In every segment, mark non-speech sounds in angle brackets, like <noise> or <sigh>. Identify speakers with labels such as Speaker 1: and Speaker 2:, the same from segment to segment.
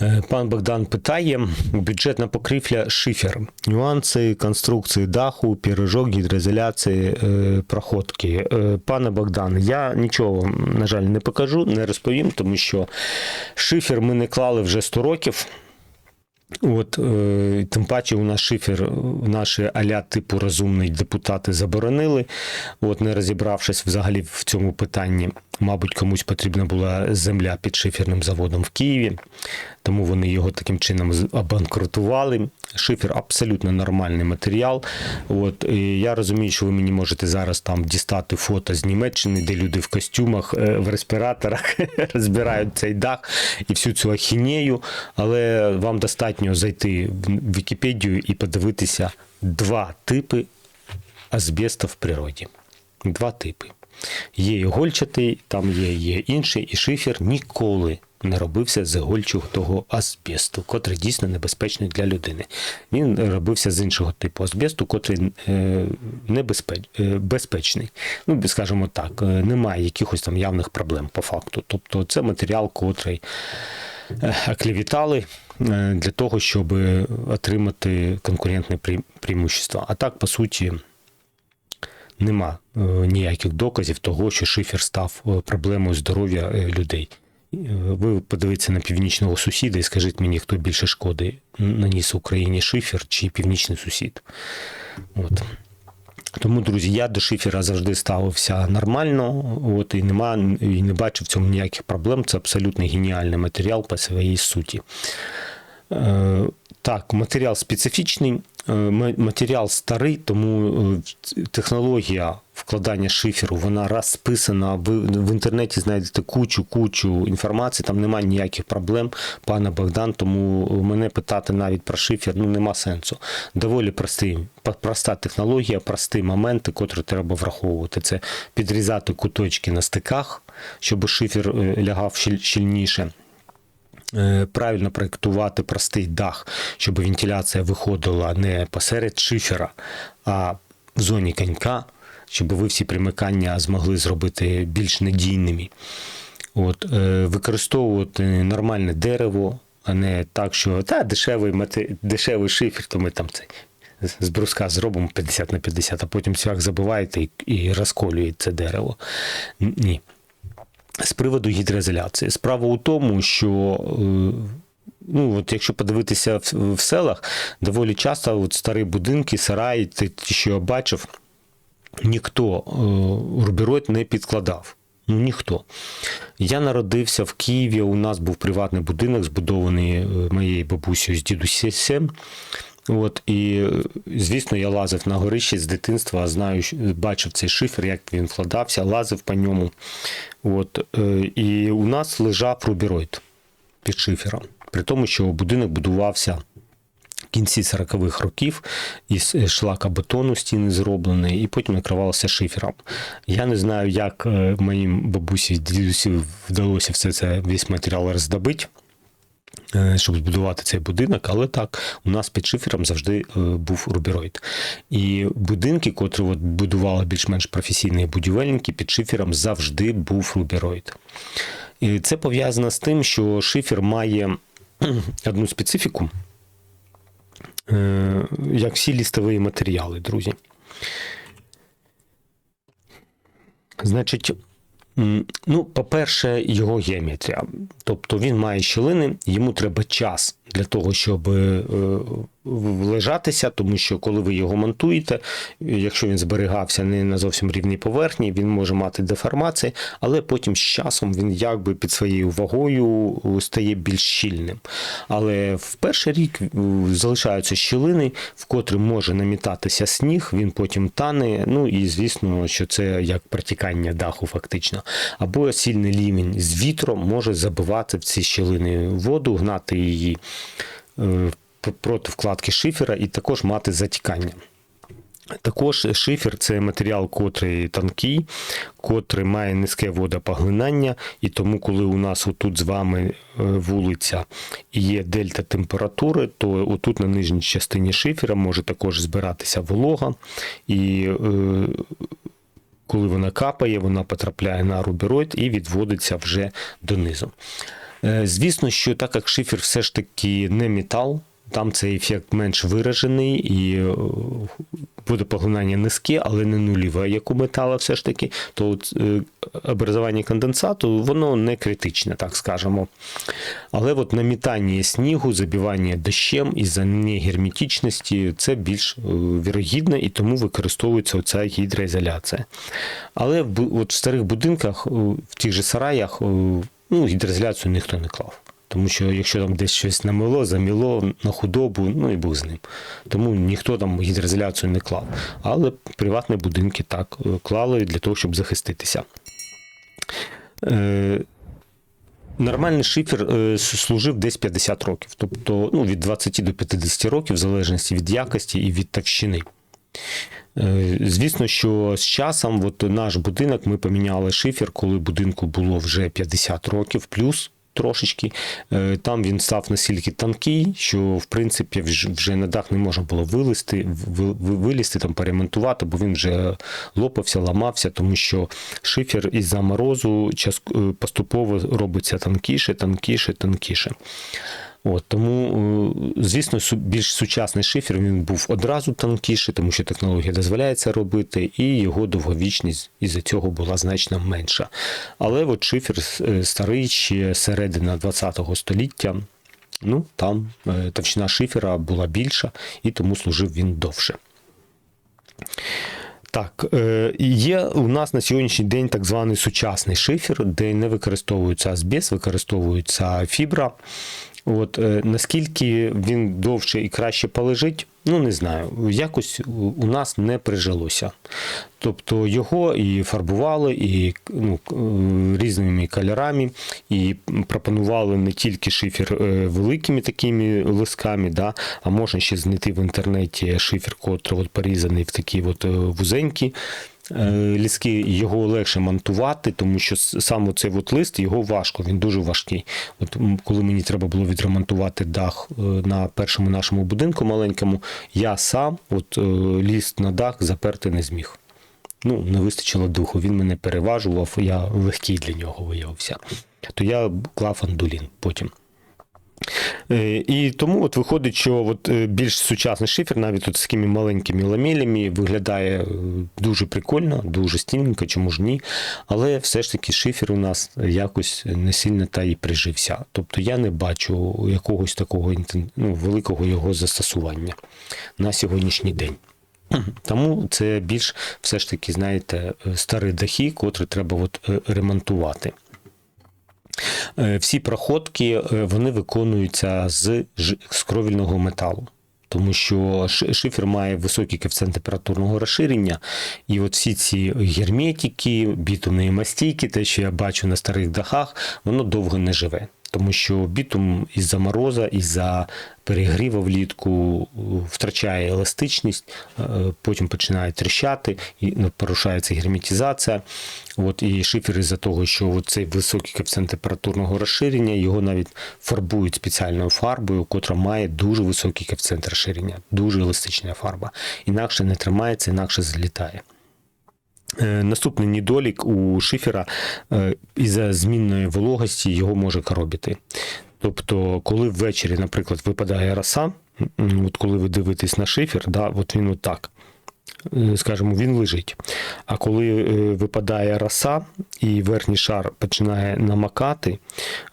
Speaker 1: Е, Пан Богдан питає: бюджетна покрівля шифер, нюанси конструкції даху, пірожок, гідроізоляції, е, проходки. Е, Пане Богдан, я нічого, на жаль, не покажу, не розповім, тому що шифер ми не клали вже 100 років. От, е, тим паче у нас шифер, е, наші аля типу розумний депутати заборонили, от, не розібравшись взагалі в цьому питанні. Мабуть, комусь потрібна була земля під шиферним заводом в Києві, тому вони його таким чином обанкрутували. Шифер абсолютно нормальний матеріал. От, і я розумію, що ви мені можете зараз там дістати фото з Німеччини, де люди в костюмах, е, в респіраторах <laughs> розбирають цей дах і всю цю ахінею, але вам достатньо зайти в Вікіпедію і подивитися два типи азбесту в природі. Два типи. Є ігольчатий, там є, є інший, і шифер ніколи не робився з ігольчатого азбесту, котрий дійсно небезпечний для людини. Він робився з іншого типу азбесту, котрий е, небезпеч, е. Ну, скажімо так, е, немає якихось там явних проблем по факту. Тобто це матеріал, котрий оклівітали е, для того, щоб отримати конкурентне преимущество. А так, по суті, нема ніяких доказів того, що шифер став проблемою здоров'я людей. Ви подивіться на північного сусіда і скажіть мені, хто більше шкоди наніс Україні шифер чи північний сусід. От. Тому, друзі, я до шифера завжди ставився нормально, от і нема і не бачив в цьому ніяких проблем. Це абсолютно геніальний матеріал по своїй суті. Е, Так, матеріал специфічний, матеріал старий, тому е, технологія вкладання шиферу вона розписана. Ви в інтернеті знайдете кучу кучу інформації, там немає ніяких проблем, пане Богдан. Тому мене питати навіть про шифер ну нема сенсу. Доволі простий, проста технологія, прості моменти, котрі треба враховувати. Це підрізати куточки на стиках, щоб шифер е, лягав щільніше е, правильно проєктувати простий дах, щоб вентиляція виходила не посеред шифера, а в зоні конька, щоб ви всі примикання змогли зробити більш надійними. От, е, використовувати нормальне дерево, а не так, що та дешевий, дешевий шифер, то ми там цей. з- бруска зробимо 50 на 50, а потім цвях забиваєте і, і розколює це дерево. Ні. З приводу гідроізоляції. Справа у тому, що е, ну, от якщо подивитися в, в селах, доволі часто от старі будинки, сараї, ті, що я бачив, ніхто е, рубіроїд не підкладав. Ну, ніхто. Я народився в Києві. У нас був приватний будинок, збудований е, моєю бабусею з дідусем. От, і, звісно, я лазив на горище з дитинства, знаю, бачив цей шифер, як він вкладався, лазив по ньому. От, е, і у нас лежав рубіроїд під шифером. При тому, що будинок будувався в кінці 40-х років із е, шлакобетону стіни зроблені, і потім накривалося шифером. Я не знаю, як е, моїм бабусі дідусі вдалося все це весь матеріал роздобити. Е, Щоб збудувати цей будинок, але так, у нас під шифером завжди е, був рубіроїд. І будинки, котрі от будували більш-менш професійні будівельники, під шифером завжди був рубіроїд. І це пов'язано з тим, що шифер має <clears throat> одну специфіку, е, як всі лістові матеріали, друзі. Значить, ну, по-перше, його геометрія. Тобто він має щілини, йому треба час для того, щоб е, влежатися, тому що коли ви його монтуєте, якщо він зберігався не на зовсім рівній поверхні, він може мати деформації, але потім з часом він якби під своєю вагою стає більш щільним. Але в перший рік е, залишаються щілини, в котрі може намітатися сніг, він потім тане. Ну і звісно, що це як протікання даху, фактично. Або сильний рівень з вітром може забивати в ці щілини воду, гнати її е, проти вкладки шифера і також мати затікання. Також шифер це матеріал, котрий тонкий, котрий має низьке водопоглинання, і тому, коли у нас отут з вами е, вулиця і є дельта температури, то отут на нижній частині шифера може також збиратися волога, і е, коли вона капає, вона потрапляє на рубероїд і відводиться вже донизу. Е, Звісно, що так як шифер все ж таки не метал, там цей ефект менш виражений і е, буде поглинання низьке, але не нульове, як у метала все ж таки, то е, образування конденсату воно не критичне, так скажемо. Але от намітання снігу, забивання дощем із-за негерметичності це більш е, вірогідно і тому використовується оця гідроізоляція. Але от в старих будинках, е, в тих же сараях, ну, гідроізоляцію ніхто не клав. Тому що якщо там десь щось намило, заміло на худобу, ну і Бог з ним. Тому ніхто там гідроізоляцію не клав. Але приватні будинки так е, клали для того, щоб захиститися. Е, Нормальний шифер е, служив десь 50 років, тобто ну, від 20 до 50 років, в залежності від якості і від товщини. Е, Звісно, що з часом от наш будинок ми поміняли шифер, коли будинку було вже 50 років плюс. Трошечки Е, там він став настільки тонкий, що в принципі вже на дах не можна було вилізти, ви- ви- вилізти там перемонтувати, бо він вже лопався, ламався, тому що шифер із-за морозу е, поступово робиться тонкіше, тонкіше, тонкіше. От, тому, е, звісно, більш сучасний шифер він був одразу тонкіший, тому що технологія дозволяє це робити, і його довговічність із-за цього була значно менша. Але от шифер е, старий ще середина 20 століття. Ну, там е, товщина шифера була більша, і тому служив він довше. Так, є у нас на сьогоднішній день так званий сучасний шифер, де не використовується азбест, використовується фібра. От е, наскільки він довше і краще полежить, ну не знаю. Якось у- нас не прижилося. Тобто його і фарбували, і ну, е, різними кольорами, і пропонували не тільки шифер е, великими такими лисками, да, а можна ще знайти в інтернеті шифер, котрий от порізаний в такі от вузенькі. Е, Ліски його легше монтувати, тому що сам оцей от лист його важко, він дуже важкий. От коли мені треба було відремонтувати дах е, на першому нашому будинку маленькому, я сам от е, ліст на дах заперти не зміг. Ну, не вистачило духу, він мене переважував, я легкий для нього виявився. То я клав андулін потім. Е, І тому от виходить, що от е, більш сучасний шифер, навіть от з такими маленькими ламелями, виглядає е, дуже прикольно, дуже стільненько, чому ж ні. Але все ж таки шифер у нас якось не сильно та і прижився. Тобто я не бачу якогось такого ну, великого його застосування на сьогоднішній день. Тому це більш все ж таки, знаєте, старі дахи, котрі треба от ремонтувати. Е, Всі проходки е, вони виконуються з, з кровільного металу. Тому що шифер має високий коефіцієнт температурного розширення, і от всі ці герметики, бітумні мастійки, те, що я бачу на старих дахах, воно довго не живе. Тому що бітум із-за мороза, із-за перегріву влітку е, втрачає еластичність, е, потім починає тріщати, і ну, порушається герметизація. От, і шифер із-за того, що цей високий коефіцієнт температурного розширення, його навіть фарбують спеціальною фарбою, котра має дуже високий коефіцієнт розширення, дуже еластична фарба. Інакше не тримається, інакше злітає. Е, Наступний недолік у шифера е, із-за змінної вологості його може коробити. Тобто, коли ввечері, наприклад, випадає роса, от коли ви дивитесь на шифер, да, от він отак. е, Скажімо, він лежить. А коли випадає роса і верхній шар починає намакати,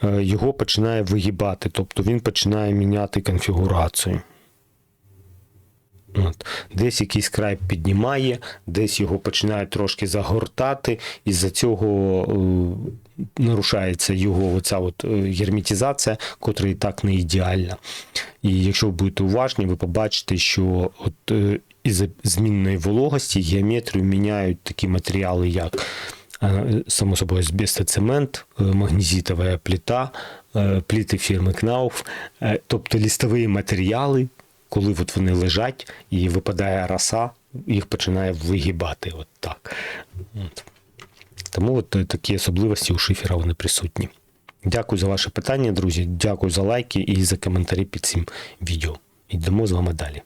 Speaker 1: його починає вигибати, тобто він починає міняти конфігурацію. От. Десь якийсь край піднімає, десь його починає трошки загортати, і з-за цього е, нарушається його оця от е, герметизація, котра і так не ідеальна. І якщо ви будете уважні, ви побачите, що от е, із змінної вологості геометрію міняють такі матеріали, як е, само собою азбестоцемент, е, магнезитова плита, е, пліти фірми Кнауф, е, тобто лістові матеріали, коли от вони лежать і випадає роса, їх починає вигибати. От так. От. Тому от е, такі особливості у шифера вони присутні. Дякую за ваше питання, друзі. Дякую за лайки і за коментарі під цим відео. Йдемо з вами далі.